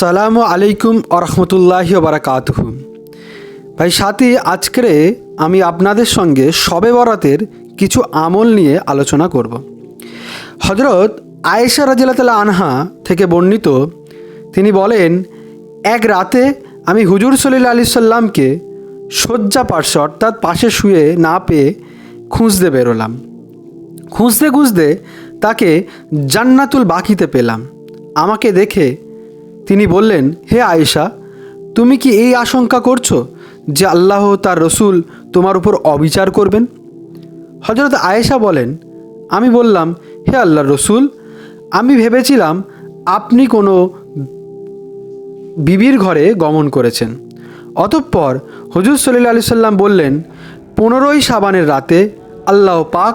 সালামু আলাইকুম আরহামতুল্লাহি বারাকাতুহু। ভাই সাথী, আজকে আমি আপনাদের সঙ্গে শবে বরাতের কিছু আমল নিয়ে আলোচনা করব। হজরত আয়েশা রাজিয়াতাল আনহা থেকে বর্ণিত, তিনি বলেন, এক রাতে আমি হুজুর সলিল আলি সাল্লামকে শয্যা পার্শ্বে অর্থাৎ পাশে শুয়ে না পেয়ে খুঁজতে বেরোলাম। খুঁজতে খুঁজতে তাকে জান্নাতুল বাকিতে পেলাম। আমাকে দেখে তিনি বললেন, হে আয়েশা, তুমি কি এই আশঙ্কা করছ যে আল্লাহ তার রসুল তোমার উপর অবিচার করবেন? হজরত আয়েশা বলেন, আমি বললাম, হে আল্লাহর রসুল, আমি ভেবেছিলাম আপনি কোনো বিবির ঘরে গমন করেছেন। অতঃপর হুজুর সলিল আলি সাল্লাম বললেন, পনেরোই সাবানের রাতে আল্লাহ পাক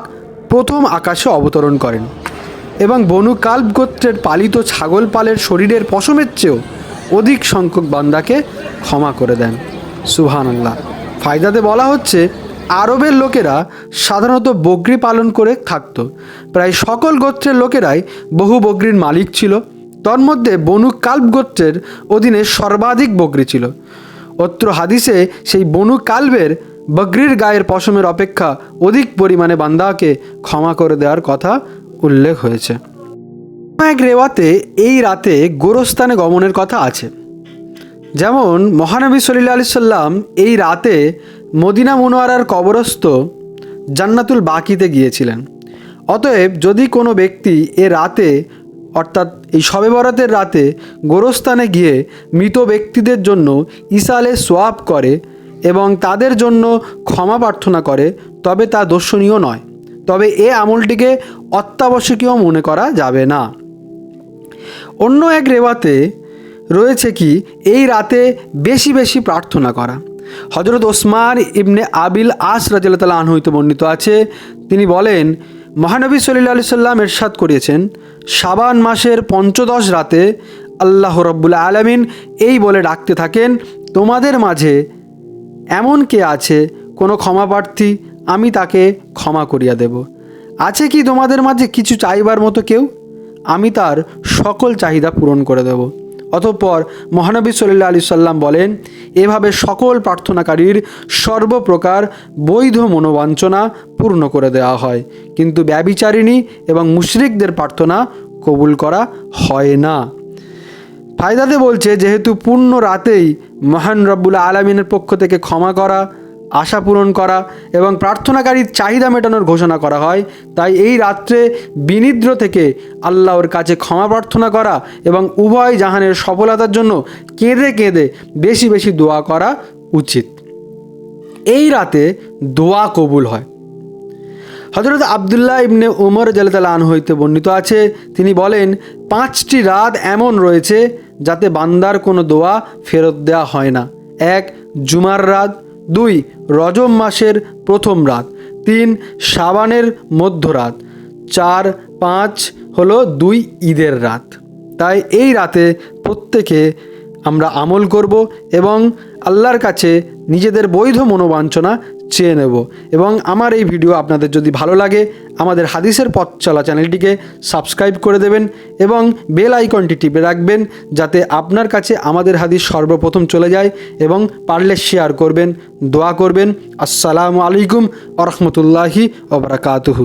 প্রথম আকাশে অবতরণ করেন। এবং বনু কাল্ব গোত্রের পালিত ছাগল পালের শরীরের পশমের চেয়েও অধিক সংখ্যক বান্দাকে ক্ষমা করে দেন। সুহান আল্লাহ ফায়দাতে বলা হচ্ছে, আরবের লোকেরা সাধারণত বকরি পালন করে থাকত। প্রায় সকল গোত্রের লোকেরাই বহু বকরির মালিক ছিল। তন্মধ্যে বনু কাল্ব গোত্রের অধীনে সর্বাধিক বকরি ছিল। অত্র হাদিসে সেই বনু কালবের গায়ের পশমের অপেক্ষা অধিক পরিমাণে বান্দাকে ক্ষমা করে দেওয়ার কথা উল্লেখ হয়েছে। এক রেওয়াতে এই রাতে গোরস্থানে গমনের কথা আছে। যেমন মহানবী সল্লা আলি সাল্লাম এই রাতে মদিনা মনোয়ারার কবরস্থ জান্নাতুল বাকিতে গিয়েছিলেন। অতএব যদি কোনো ব্যক্তি এ রাতে, অর্থাৎ এই শবে বরাতের রাতে গোরস্থানে গিয়ে মৃত ব্যক্তিদের জন্য ইসালে সোয়াব করে এবং তাদের জন্য ক্ষমা প্রার্থনা করে, তবে তা দর্শনীয় নয়। তবে এ আমলটিকে অত্যাবশ্যকীয় মনে করা যাবে না। অন্য এক রেওয়াতে রয়েছে কি, এই রাতে বেশি বেশি প্রার্থনা করা। হজরত ওসমান ইবনে আবিল আস রাজিল্লা আনহইতে বর্ণিত আছে, তিনি বলেন, মহানবী সল্লা সাল্লাম এরশাদ করিয়েছেন সাবান মাসের পঞ্চদশ রাতে আল্লাহ রব্বুল আলমিন এই বলে ডাকতে থাকেন, তোমাদের মাঝে এমন কে আছে, কোনো ক্ষমাপ্রার্থী আমি তাকে ক্ষমা করিয়া দেব। আছে কি তোমাদের মাঝে কিছু চাইবার মতো কেউ? আমি তার সকল চাহিদা পূরণ করে দেব। অতঃপর মহানবী সল্লা আলি সাল্লাম বলেন, এভাবে সকল প্রার্থনাকারীর সর্বপ্রকার বৈধ মনোবাঞ্ছনা পূর্ণ করে দেওয়া হয়। কিন্তু ব্যবিচারিণী এবং মুশরিকদের প্রার্থনা কবুল করা হয় না। ফায়দাতে বলছে, যেহেতু পূর্ণ রাতেই মহান রব্বুল আলমিনের পক্ষ থেকে ক্ষমা করা আশা পূরণ করা এবং প্রার্থনাকারীর চাহিদা মেটানোর ঘোষণা করা হয়। তাই এই রাত্রে বিনিদ্র থেকে আল্লাহর কাছে ক্ষমা প্রার্থনা করা এবং উভয় জাহানের সফলতার জন্য কেঁদে কেঁদে বেশি বেশি দোয়া করা উচিত। এই রাতে দোয়া কবুল হয়। হজরত আবদুল্লাহ ইবনে উমর জালতালান হইতে বর্ণিত আছে, তিনি বলেন, পাঁচটি রাত এমন রয়েছে যাতে বান্দার কোনো দোয়া ফেরত দেওয়া হয় না। এক, জুমার রাত দুই রজম মাসের প্রথম রাত। তিন সাবানের মধ্যরাত। চার, পাঁচ হলো দুই ঈদের রাত। তাই এই রাতে প্রত্যেকে আমরা আমল করব এবং আল্লাহর কাছে নিজেদের বৈধ মনোবাঞ্ছনা চেয়ে নেব। এবং আমার এই ভিডিও আপনাদের যদি ভালো লাগে, আমাদের হাদিসের পথ চলা চ্যানেলটিকে সাবস্ক্রাইব করে দেবেন এবং বেল আইকনটি টিপে রাখবেন যাতে আপনার কাছে আমাদের হাদিস সর্বপ্রথম চলে যায় এবং পারলে শেয়ার করবেন, দোয়া করবেন। আসসালামু আলাইকুম আ রহমতুল্লাহি ওবরাকাতুহু